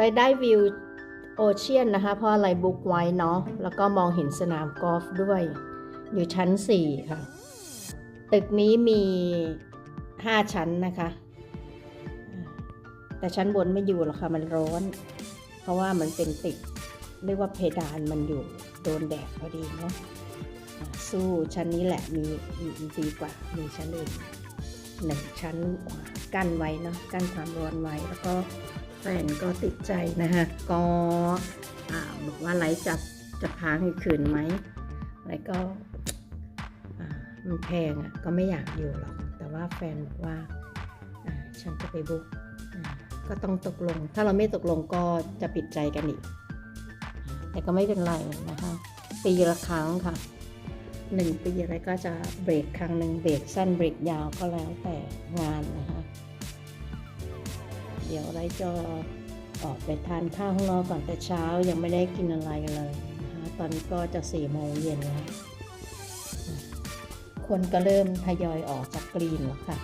รายได้วิวโอเชียนนะคะ เพราะอะไรบุ๊กไว้เนาะแล้วก็มองเห็นสนามกอล์ฟด้วย อยู่ชั้น 4 ค่ะ ตึกนี้มี 5 ชั้นนะคะ แต่ชั้นบนไม่อยู่หรอกค่ะมันร้อน เพราะว่ามันเป็นตึกเรียกว่าเพดานมันอยู่โดนแดดพอดีเนาะสู้ชั้นนี้แหละมีดีกว่ามีชั้นอื่นหนึ่งชั้นกั้ กันไว้เนาะกั้นความร้อนไว้แล้วก็แฟนก็ติดใจนะคะก็บอกว่าไลฟ์จะจะค้างอีกคืนไหมอะไรก็มันแพงอะ่ะก็ไม่อยากอยู่หรอก แต่ว่าแฟนบอกว่าฉันจะไปบุ๊กก็ต้องตกลง ถ้าเราไม่ตกลงก็จะปิดใจกันอีก แต่ก็ไม่เป็นไรนะคะปีละครั้งค่ะหนึ่งปีอะไรก็จะเบรกครั้งหนึ่งเบรกสั้นเบรกยาวก็แล้วแต่งานนะคะ เดี๋ยวไรจะออกไปทานข้าวข้างนอกก่อนแต่เช้ายังไม่ได้กินอะไรเลยนะคะตอนนี้ก็จะสี่โมงเย็นแล้วคนก็เริ่มทยอยออกจากกรีนแล้วค่ะ